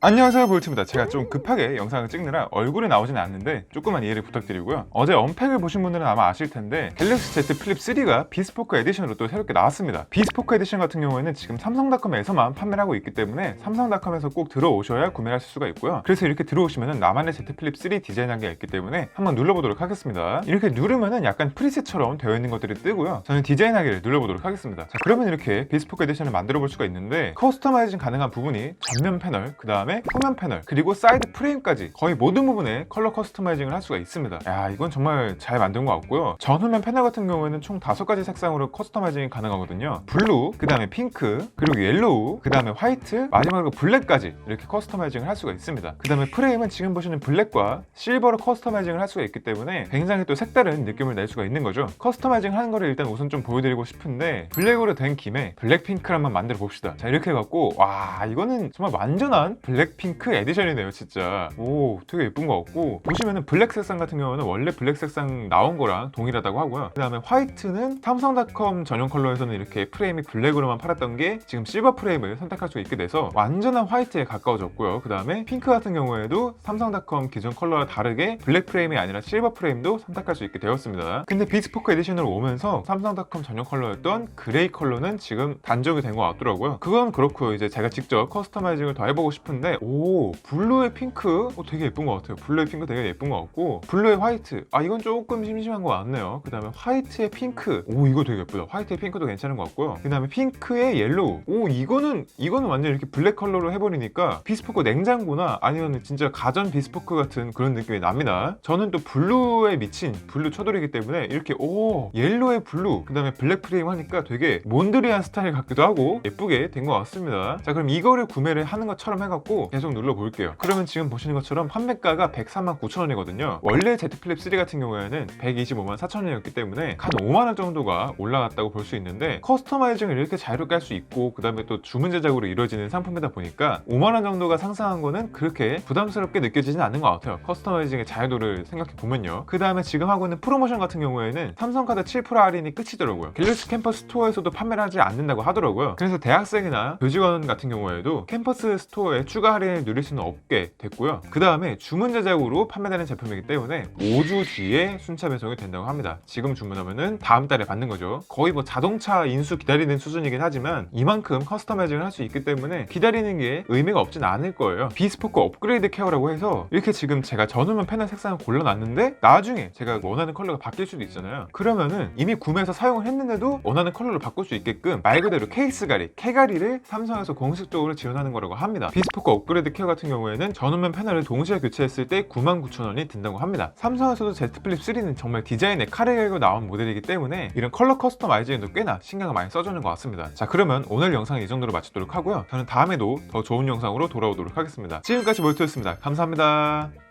안녕하세요 볼트입니다. 제가 좀 급하게 영상을 찍느라 얼굴이 나오진 않는데 조금만 이해를 부탁드리고요. 어제 언팩을 보신 분들은 아마 아실 텐데 갤럭시 Z 플립 3가 비스포크 에디션으로 또 새롭게 나왔습니다. 비스포크 에디션 같은 경우에는 지금 삼성닷컴에서만 판매를 하고 있기 때문에 삼성닷컴에서 꼭 들어오셔야 구매를 하실 수가 있고요. 그래서 이렇게 들어오시면 나만의 Z 플립 3 디자인 한게가 있기 때문에 한번 눌러보도록 하겠습니다. 이렇게 누르면은 약간 프리셋처럼 되어 있는 것들이 뜨고요. 저는 디자인 하기를 눌러보도록 하겠습니다. 자 그러면 이렇게 비스포크 에디션을 만들어 볼 수가 있는데 커스터마이징 가능한 부분이 전면 패널 그 다음에 후면 패널 그리고 사이드 프레임까지 거의 모든 부분에 컬러 커스터마이징을 할 수가 있습니다. 야 이건 정말 잘 만든 것 같고요. 전후면 패널 같은 경우에는 총 다섯 가지 색상으로 커스터마이징이 가능하거든요. 블루 그 다음에 핑크 그리고 옐로우 그 다음에 화이트 마지막으로 블랙까지 이렇게 커스터마이징을 할 수가 있습니다. 그 다음에 프레임은 지금 보시는 블랙과 실버로 커스터마이징을 할 수가 있기 때문에 굉장히 또 색다른 느낌을 낼 수가 있는 거죠. 커스터마이징 하는 거를 일단 우선 좀 보여드리고 싶은데 블랙으로 된 김에 블랙핑크를 한번 만들어 봅시다. 자 이렇게 해갖고 와 이거는 정말 완전한 블랙 핑크 에디션이네요 진짜. 오 되게 예쁜 것 같고. 보시면은 블랙 색상 같은 경우는 원래 블랙 색상 나온 거랑 동일하다고 하고요. 그 다음에 화이트는 삼성닷컴 전용 컬러에서는 이렇게 프레임이 블랙으로만 팔았던 게 지금 실버 프레임을 선택할 수 있게 돼서 완전한 화이트에 가까워졌고요. 그 다음에 핑크 같은 경우에도 삼성닷컴 기존 컬러와 다르게 블랙 프레임이 아니라 실버 프레임도 선택할 수 있게 되었습니다. 근데 비스포크 에디션으로 오면서 삼성닷컴 전용 컬러였던 그레이 컬러는 지금 단종이 된 것 같더라고요. 그건 그렇고요 이제 제가 직접 커스터마이징을 더 해보고 싶은데 오 블루의 핑크? 어, 되게 예쁜 것 같아요. 블루의 핑크 되게 예쁜 것 같고 블루의 화이트. 아 이건 조금 심심한 것 같네요. 그 다음에 화이트의 핑크. 오 이거 되게 예쁘다. 화이트의 핑크도 괜찮은 것 같고요. 그 다음에 핑크의 옐로우. 오 이거는 이거는 완전 이렇게 블랙 컬러로 해버리니까 비스포크 냉장고나 아니면 진짜 가전 비스포크 같은 그런 느낌이 납니다. 저는 또 블루에 미친 블루 초돌이기 때문에 이렇게 오 옐로우의 블루. 그 다음에 블랙 프레임 하니까 되게 몬드리안 스타일 같기도 하고 예쁘게 된 것 같습니다. 자 그럼 이거를 구매를 하는 것처럼 해갖고 계속 눌러 볼게요. 그러면 지금 보시는 것처럼 판매가가 103만 9천 원이거든요. 원래 Z 플립 3 같은 경우에는 125만 4천 원이었기 때문에 한 5만 원 정도가 올라갔다고 볼 수 있는데 커스터마이징을 이렇게 자유롭게 할 수 있고 그 다음에 또 주문 제작으로 이루어지는 상품이다 보니까 5만 원 정도가 상승한 거는 그렇게 부담스럽게 느껴지진 않는 것 같아요. 커스터마이징의 자유도를 생각해 보면요. 그 다음에 지금 하고 있는 프로모션 같은 경우에는 삼성카드 7% 할인이 끝이더라고요. 갤럭시 캠퍼스 스토어에서도 판매를 하지 않는다고 하더라고요. 그래서 대학생이나 교직원 같은 경우에도 캠퍼스 스토어에 추가 할인을 누릴 수는 없게 됐고요. 그 다음에 주문 제작으로 판매되는 제품이기 때문에 5주 뒤에 순차 배송이 된다고 합니다. 지금 주문하면은 다음 달에 받는 거죠. 거의 뭐 자동차 인수 기다리는 수준이긴 하지만 이만큼 커스터마이징을 할 수 있기 때문에 기다리는 게 의미가 없진 않을 거예요. 비스포크 업그레이드 케어라고 해서 이렇게 지금 제가 전후면 패널 색상을 골라놨는데 나중에 제가 원하는 컬러가 바뀔 수도 있잖아요. 그러면은 이미 구매해서 사용을 했는데도 원하는 컬러로 바꿀 수 있게끔 말 그대로 케이스 가리, 캐가리를 삼성에서 공식적으로 지원하는 거라고 합니다. 비스포크 업그레이드 케어 같은 경우에는 전후면 패널을 동시에 교체했을 때 99,000원이 든다고 합니다. 삼성에서도 Z 플립 3는 정말 디자인에 칼을 갈고 나온 모델이기 때문에 이런 컬러 커스터마이징에도 꽤나 신경을 많이 써주는 것 같습니다. 자 그러면 오늘 영상은 이 정도로 마치도록 하고요. 저는 다음에도 더 좋은 영상으로 돌아오도록 하겠습니다. 지금까지 몰트였습니다. 감사합니다